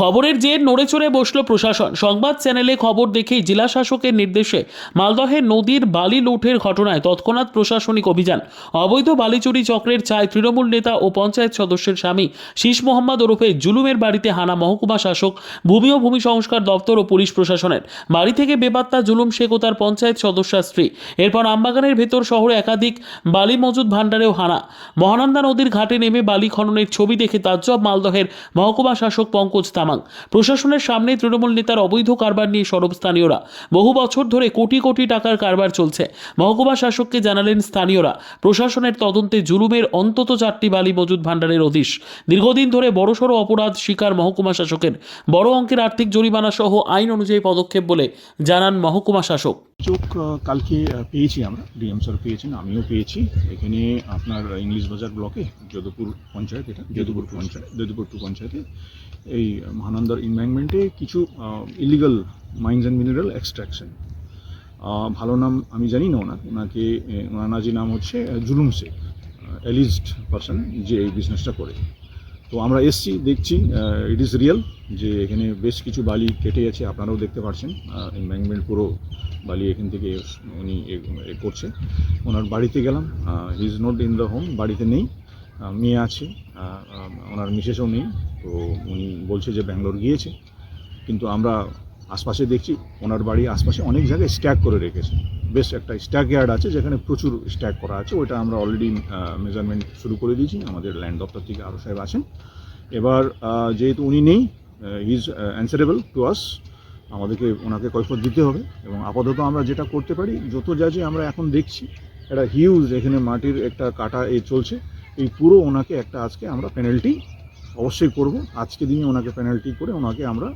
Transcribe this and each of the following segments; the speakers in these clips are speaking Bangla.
খবরের জের নড়ে চড়ে বসল প্রশাসন। সংবাদ চ্যানেলে খবর দেখেই জেলা শাসকের নির্দেশে মালদহের নদীর বালি লুঠের ঘটনায় তৎক্ষণাৎ প্রশাসনিক অভিযান। অবৈধ বালিচুরি চক্রের চায় তৃণমূল নেতা ও পঞ্চায়েত সদস্যের স্বামী শীষ মোহাম্মদ ওরফে জুলুমের বাড়িতে হানা মহকুমা শাসক, ভূমি ও ভূমি সংস্কার দপ্তর ও পুলিশ প্রশাসনের। বাড়ি থেকে বেপাত্তা জুলুম শেখ ও তার পঞ্চায়েত সদস্যার স্ত্রী। এরপর আমবাগানের ভেতর শহরে একাধিক বালি মজুদ ভাণ্ডারেও হানা। মহানন্দা নদীর ঘাটে নেমে বালি খননের ছবি দেখে তাজ্জব মালদহের মহকুমা শাসক পঙ্কজ তামাং। প্রশাসনের সামনে তৃণমূল নেতার অবৈধ কারবার নিয়ে সরব স্থানীয়রা। বহু বছর ধরে কোটি কোটি টাকার কারবার চলছে। মহকুমা শাসককে জানালেন স্থানীয়রা, প্রশাসনের তদন্তে জুলুমের অন্তত চারটি বালি মজুদ ভাণ্ডারের অধীশ। দীর্ঘদিন ধরে বড়সড় অপরাধ শিকার মহকুমা শাসকের। বড় অঙ্কের আর্থিক জরিমানা সহ আইন অনুযায়ী পদক্ষেপ বলে জানান মহকুমা শাসক। চোখ কালকে পেয়েছি আমরা। ডিএম স্যার পেয়েছেন, আমিও পেয়েছি। এখানে আপনার ইংলিশ বাজার ব্লকে যদুপুর পঞ্চায়েত এটা যদুপুর পঞ্চায়েত যদুপুর টু পঞ্চায়েতে এই মহানন্দার ইনভ্যাংমেন্টে কিছু illegal mines and mineral extraction ভালো নাম আমি জানি না ওনার। ওনাকে ওনার নাম হচ্ছে জুলুম শেখ এলিজড পারসন যে এই বিজনেসটা করে। তো আমরা এসছি, দেখছি ইট ইজ রিয়েল যে এখানে বেশ কিছু বালি কেটে গেছে আপনারাও দেখতে পাচ্ছেন এনভায়রনমেন্ট পুরো বালি এখান থেকে উনি এ- করছে। ওনার বাড়িতে গেলাম। He is not in the home বাড়িতে নেই। মেয়ে আছে। ওনার মিসেসও নেই। তো উনি বলছে যে ব্যাঙ্গালোর গিয়েছে। কিন্তু আমরা আশপাশে দেখছি, ওনার বাড়ি আশপাশে অনেক জায়গায় স্ট্যাক করে রেখেছে। বেশ একটা স্ট্যাক ইয়ার্ড আছে, যেখানে প্রচুর স্ট্যাক করা আছে। ওইটা আমরা অলরেডি মেজারমেন্ট শুরু করে দিয়েছি। আমাদের ল্যান্ড দপ্তর থেকে আরও সাহেব আছেন। এবার যেহেতু উনি নেই ইজ অ্যান্সারেবল টু আস আমাদেরকে ওনাকে কৈফত দিতে হবে এবং আপাতত আমরা যেটা করতে পারি, যত যা যে আমরা এখন দেখছি একটা হিউজ এখানে মাটির একটা কাটা এ চলছে। এই পুরো ওনাকে একটা আজকে আমরা পেনাল্টি অবশ্যই করব। আজকে দিনে ওনাকে পেনাল্টি করে ওনাকে আমরা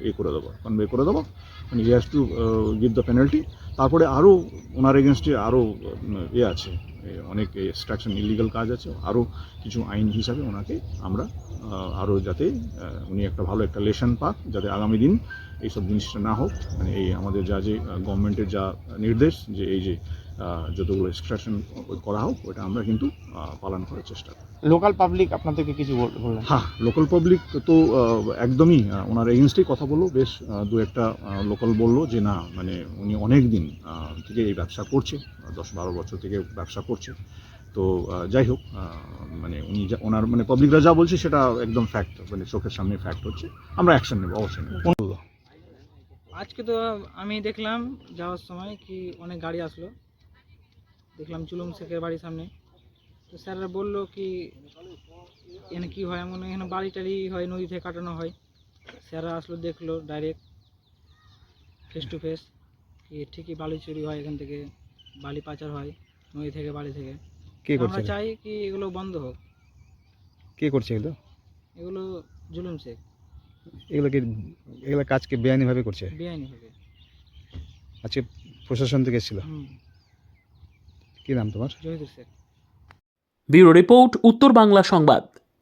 এ করে দেবো কনভে করে দেবো মানে he has to give the penalty তারপরে আরও ওনার এগেনস্টে আরও এ আছে অনেক এক্সট্রাকশন ইলিগাল কাজ আছে আরও কিছু আইন হিসাবে ওনাকে আমরা আরও যাতে উনি একটা ভালো একটা লেশন পাক, যাতে আগামী দিন এইসব জিনিসটা না হোক মানে এই আমাদের যা যে গভর্নমেন্টের যা নির্দেশ, যে এই যে যতগুলো এক্সট্রাকশন করা হোক ওটা আমরা কিন্তু পালন করার চেষ্টা করি। লোকাল পাবলিক আপনাদেরকে কিছু বল- বললেন? হ্যাঁ লোকাল পাবলিক তো একদমই ওনার এগেনস্টেই কথা বলল বেশ দু একটা লোকাল বলল যে না মানে উনি অনেক দিন থেকে এই ব্যবসা করছে দশ বারো বছর থেকে ব্যবসা করছে। তো যাই হোক মানে উনি যা ওনার মানে পাবলিকরা যা বলছে সেটা একদম ফ্যাক্ট মানে চোখের সামনে ফ্যাক্ট হচ্ছে। আমরা অ্যাকশন নেব অবশ্যই নেব। আজকে তো আমি দেখলাম যাওয়ার সময় কি অনেক গাড়ি আসলো। দেখলাম চুলুম শেখের বাড়ির সামনে। তো স্যাররা বলল কি এখানে কি হয় এমন এখানে বাড়ি টাড়ি হয় নদী থেকে কাটানো হয়। স্যাররা আসলো দেখল ডাইরেক্ট ফেস টু ফেস কি ঠিকই বালি চুরি হয় এখান থেকে বালি পাচার হয় নদী থেকে বাড়ি থেকে। কে আমরা চাই কি এগুলো বন্ধ হোক। কে করছে এগুলো? এগুলো জুলুম শেখ। এগুলো কি এগুলো কাজকে বেআইনিভাবে করছে? বেআইনিভাবে। আজকে প্রশাসন থেকে এসেছিল? হুম। কি নাম তোমার? বিউরো রিপোর্ট উত্তর বাংলা সংবাদ।